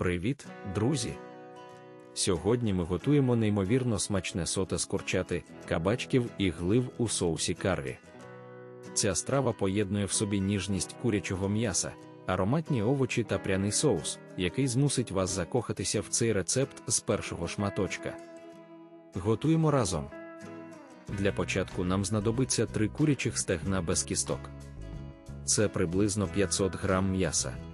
Привіт, друзі! Сьогодні ми готуємо неймовірно смачне соте з курчати, кабачків і глив у соусі каррі. Ця страва поєднує в собі ніжність курячого м'яса, ароматні овочі та пряний соус, який змусить вас закохатися в цей рецепт з першого шматочка. Готуємо разом. Для початку нам знадобиться три курячих стегна без кісток. Це приблизно 500 грам м'яса.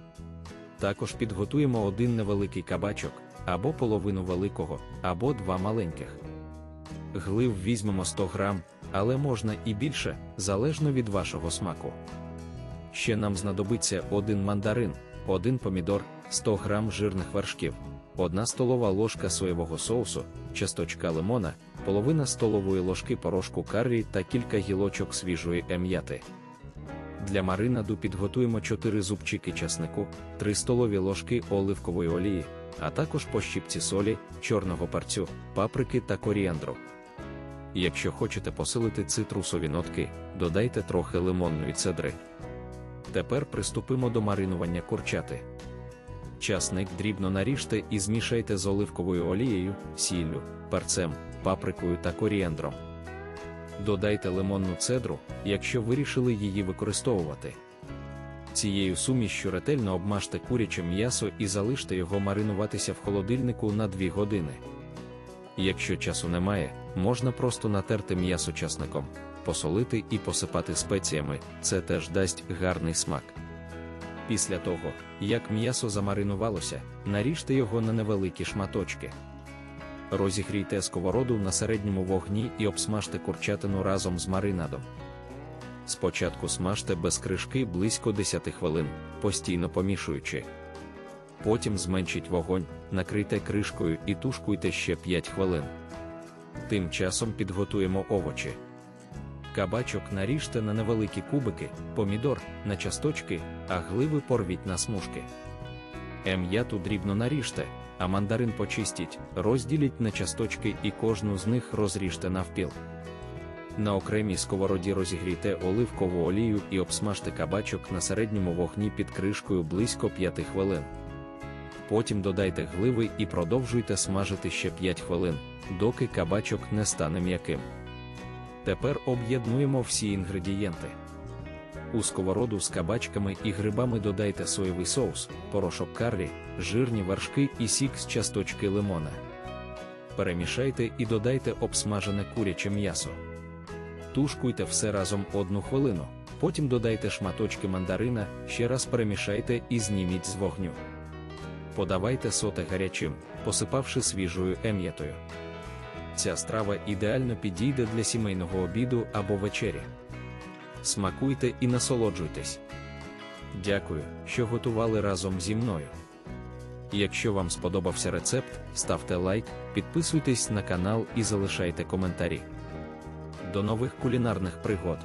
Також підготуємо один невеликий кабачок, або половину великого, або два маленьких. Глив візьмемо 100 грам, але можна і більше, залежно від вашого смаку. Ще нам знадобиться один мандарин, один помідор, 100 грам жирних вершків, одна столова ложка соєвого соусу, часточка лимона, половина столової ложки порошку каррі та кілька гілочок свіжої ем'яти. Для маринаду підготуємо 4 зубчики часнику, 3 столові ложки оливкової олії, а також по щіпці солі, чорного парцю, паприки та коріандру. Якщо хочете посилити цитрусові нотки, додайте трохи лимонної цедри. Тепер приступимо до маринування курчати. Часник дрібно наріжте і змішайте з оливковою олією, сіллю, перцем, паприкою та коріандром. Додайте лимонну цедру, якщо вирішили її використовувати. Цією сумішшю ретельно обмажте куряче м'ясо і залиште його маринуватися в холодильнику на 2 години. Якщо часу немає, можна просто натерти м'ясо часником, посолити і посипати спеціями, це теж дасть гарний смак. Після того, як м'ясо замаринувалося, наріжте його на невеликі шматочки. Розігрійте сковороду на середньому вогні і обсмажте курчатину разом з маринадом. Спочатку смажте без кришки близько 10 хвилин, постійно помішуючи. Потім зменшіть вогонь, накрийте кришкою і тушкуйте ще 5 хвилин. Тим часом підготуємо овочі. Кабачок наріжте на невеликі кубики, помідор на часточки, а гливи порвіть на смужки. Ем'яту дрібно наріжте, а мандарин почистіть, розділіть на часточки і кожну з них розріжте навпіл. На окремій сковороді розігрійте оливкову олію і обсмажте кабачок на середньому вогні під кришкою близько 5 хвилин. Потім додайте гливи і продовжуйте смажити ще 5 хвилин, доки кабачок не стане м'яким. Тепер об'єднуємо всі інгредієнти. У сковороду з кабачками і грибами додайте соєвий соус, порошок каррі, жирні вершки і сік з часточки лимона. Перемішайте і додайте обсмажене куряче м'ясо. Тушкуйте все разом одну хвилину, потім додайте шматочки мандарина, ще раз перемішайте і зніміть з вогню. Подавайте соте гарячим, посипавши свіжою ем'ятою. Ця страва ідеально підійде для сімейного обіду або вечері. Смакуйте і насолоджуйтесь. Дякую, що готували разом зі мною. Якщо вам сподобався рецепт, ставте лайк, підписуйтесь на канал і залишайте коментарі. До нових кулінарних пригод!